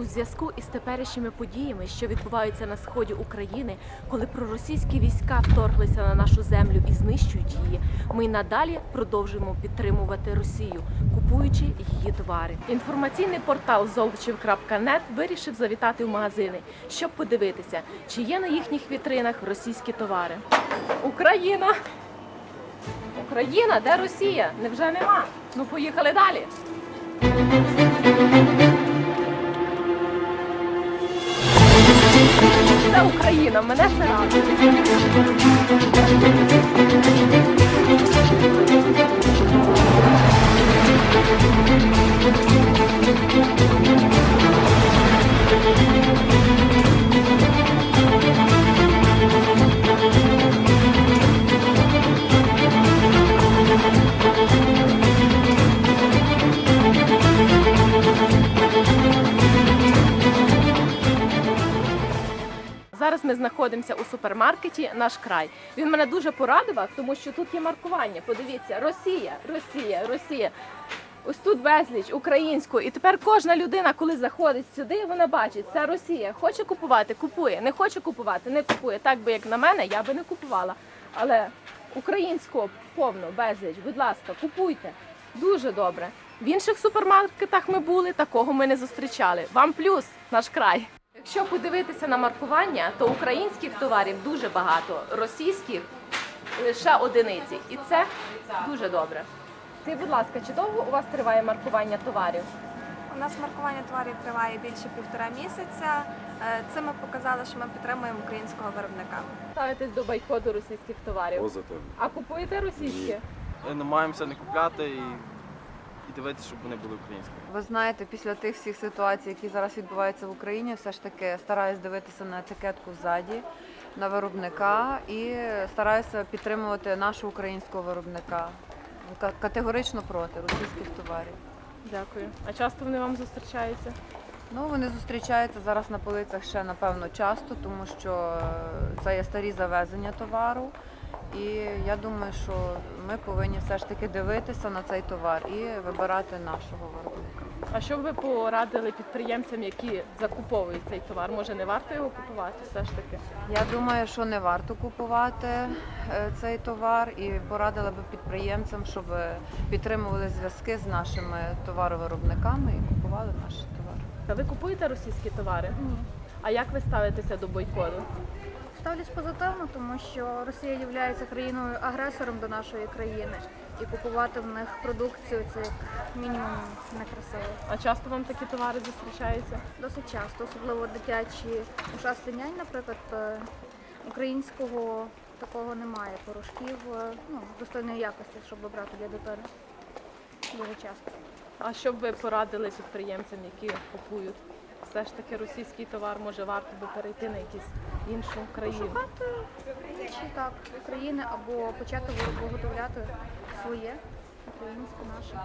У зв'язку із теперішніми подіями, що відбуваються на сході України, коли проросійські війська вторглися на нашу землю і знищують її, ми надалі продовжуємо підтримувати Росію, купуючи її товари. Інформаційний портал золочів.нет вирішив завітати в магазини, щоб подивитися, чи є на їхніх вітринах російські товари. Україна! Україна, де Росія? Невже нема? Ну поїхали далі. Україна, мене це радує. Зараз ми знаходимося у супермаркеті Наш край. Він мене дуже порадував, тому що тут є маркування. Подивіться, Росія, Росія, Росія. Ось тут безліч українською. І тепер кожна людина, коли заходить сюди, вона бачить, це Росія. Хоче купувати, купує. Не хоче купувати, не купує. Так би як на мене, я би не купувала. Але українського повно, безліч. Будь ласка, купуйте. Дуже добре. В інших супермаркетах ми були, такого ми не зустрічали. Вам плюс наш край. Якщо подивитися на маркування, то українських товарів дуже багато, російських лише одиниці. І це дуже добре. Ти, будь ласка, чи довго у вас триває маркування товарів? У нас маркування товарів триває більше півтора місяця. Е, Це ми показали, що ми підтримуємо українського виробника. Ставитесь до бойкоту російських товарів. Позитивно. А купуєте російські? Ні. Намагаємося не купляти і, і дивитися, щоб вони були українські. Ви знаєте, після тих всіх ситуацій, які зараз відбуваються в Україні, все ж таки стараюсь дивитися на етикетку ззаді, на виробника і стараюся підтримувати нашого українського виробника. Категорично проти російських товарів. Дякую. А часто вони вам зустрічаються? Ну, вони зустрічаються зараз на полицях ще напевно часто, тому що е, це є старі завезення товару. І я думаю, що ми повинні все ж таки дивитися на цей товар і вибирати нашого виробника. А що б ви порадили підприємцям, які закуповують цей товар? Може, не варто його купувати все ж таки? Я думаю, що не варто купувати е, цей товар і порадила би підприємцям, щоб підтримували зв'язки з нашими товаровиробниками і купували наші товари. Та ви купуєте російські товари? Ні. А як ви ставитеся до бойкоту? Ставлюсь позитивно, тому що Росія є країною агресором до нашої країни, і купувати в них продукцію це як мінімум некрасиво. А часто вам такі товари зустрічаються? Досить часто, особливо дитячі ушасти нянь, наприклад, е, українського такого немає. Порошків е, ну, достойної якості, щоб брати для дитини. Дуже часто. А що б ви порадили підприємцям, які купують все ж таки російський товар, може варто би перейти на якісь іншу країну? Шукати інші так країни або почати виготовляти своє українське наше.